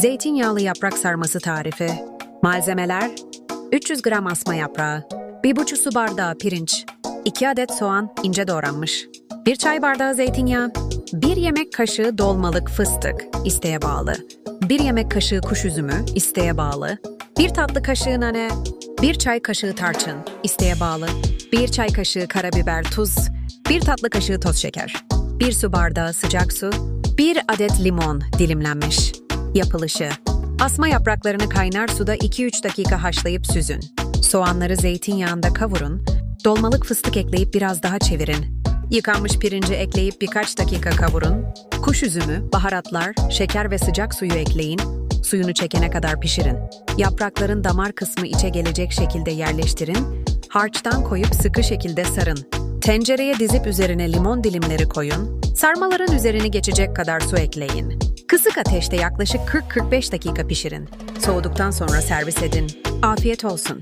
Zeytinyağlı yaprak sarması tarifi. Malzemeler 300 gram asma yaprağı, 1,5 su bardağı pirinç, 2 adet soğan ince doğranmış, 1 çay bardağı zeytinyağı, 1 yemek kaşığı dolmalık fıstık isteğe bağlı, 1 yemek kaşığı kuş üzümü isteğe bağlı, 1 tatlı kaşığı nane, 1 çay kaşığı tarçın isteğe bağlı, 1 çay kaşığı karabiber tuz, 1 tatlı kaşığı toz şeker, 1 su bardağı sıcak su, 1 adet limon dilimlenmiş. Yapılışı Asma yapraklarını kaynar suda 2-3 dakika haşlayıp süzün. Soğanları zeytinyağında kavurun. Dolmalık fıstık ekleyip biraz daha çevirin. Yıkanmış pirinci ekleyip birkaç dakika kavurun. Kuş üzümü, baharatlar, şeker ve sıcak suyu ekleyin. Suyunu çekene kadar pişirin. Yaprakların damar kısmı içe gelecek şekilde yerleştirin. Harçtan koyup sıkı şekilde sarın. Tencereye dizip üzerine limon dilimleri koyun. Sarmaların üzerini geçecek kadar su ekleyin. Kısık ateşte yaklaşık 40-45 dakika pişirin. Soğuduktan sonra servis edin. Afiyet olsun.